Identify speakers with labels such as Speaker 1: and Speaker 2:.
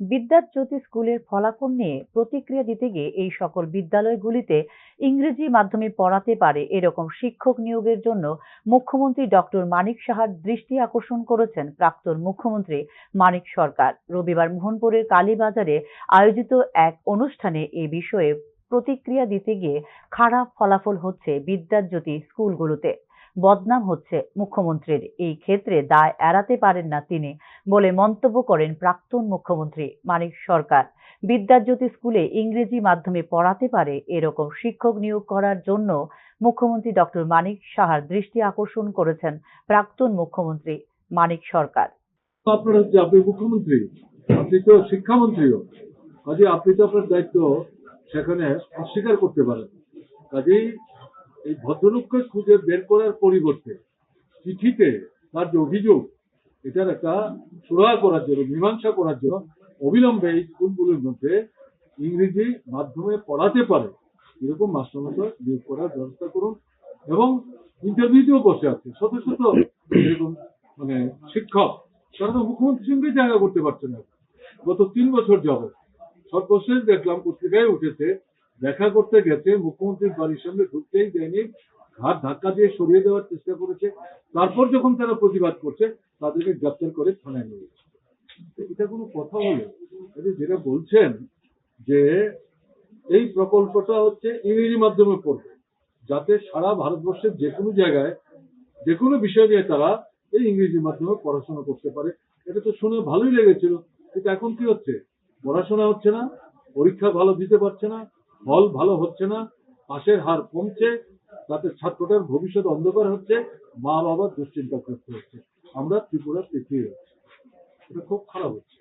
Speaker 1: বিদ্যাজ্যোতি স্কুলের ফলাফল নিয়ে প্রতিক্রিয়া দিতে গিয়ে এই সকল বিদ্যালয়গুলিতে ইংরেজি মাধ্যমে পড়াতে পারে এরকম শিক্ষক নিয়োগের জন্য মুখ্যমন্ত্রী ডক্টর মানিক সাহার দৃষ্টি আকর্ষণ করেছেন প্রাক্তন মুখ্যমন্ত্রী মানিক সরকার। রবিবার মোহনপুরের কালীবাজারে আয়োজিত এক অনুষ্ঠানে এ বিষয়ে প্রতিক্রিয়া দিতে গিয়ে খারাপ ফলাফল হচ্ছে বিদ্যাজ্যোতি স্কুলগুলোতে। বদনাম হচ্ছে মুখ্যমন্ত্রীর। এই ক্ষেত্রে দায় এড়াতে পারেন না তিনি। বলে মন্তব্য করেন প্রাক্তন মুখ্যমন্ত্রী মানিক সরকার। বিদ্যাজ্যোতি স্কুলে ইংরেজি মাধ্যমে পড়াতে পারে এরকম শিক্ষক নিয়োগ করার জন্য মুখ্যমন্ত্রী ডক্টর মানিক সাহার দৃষ্টি আকর্ষণ করেছেন প্রাক্তন মুখ্যমন্ত্রী মানিক সরকার।
Speaker 2: আপনার আপনি মুখ্যমন্ত্রী, আপনি তো শিক্ষামন্ত্রীও। কাজে আপনি তো আপনার দায়িত্ব সেখানে অস্বীকার করতে পারেন। কাজেই এই ভদ্রলোককে খুঁজে বের করার পরিবর্তে চিঠিতে তার যে অভিযোগ এটার একটা সুরাহা করার জন্য, মীমাংসা করার জন্য অবিলম্বে এই স্কুলগুলোর মধ্যে ইংরেজি মাধ্যমে পড়াতে পারে। এরকম মাস্টারমশাই নিয়োগ করার ব্যবস্থা করুন এবং ইন্টারভিউতেও বসে আছে। শত শত এরকম মানে শিক্ষক, তারা তো মুখ্যমন্ত্রীর সঙ্গে জায়গা করতে পারছে না। গত তিন বছর যাবে সর্বশেষ দেখলাম পত্রিকায় উঠেছে, দেখা করতে গেছে, মুখ্যমন্ত্রীর বাড়ির সামনে ঢুকতেই দেয়নি ঘাট ধাক্কা দিয়ে সরিয়ে দেওয়ার চেষ্টা করেছে। তারপর যখন তারা প্রতিবাদ করছে, তাদেরকে গ্রেপ্তার করে থানায় নিয়ে এটা কোনো কথা হলো? যেটা বলছেন যে এই প্রকল্পটা হচ্ছে ইংরেজি মাধ্যমে পড়বে যাতে সারা ভারতবর্ষের যে কোনো জায়গায়, যে কোনো বিষয় নিয়ে তারা এই ইংরেজি মাধ্যমে পড়াশোনা করতে পারে। এটা তো শুনে ভালোই লেগেছিল। কিন্তু এখন কি হচ্ছে? পড়াশোনা হচ্ছে না, পরীক্ষা ভালো দিতে পারছে না, ফল ভালো হচ্ছে না, পাশের হার কমছে তাতে ছাত্রটার ভবিষ্যৎ অন্ধকার হচ্ছে, মা বাবার দুশ্চিন্তা করতে হচ্ছে। আমরা ত্রিপুরা পিছিয়ে যাচ্ছি এটা খুব খারাপ হচ্ছে।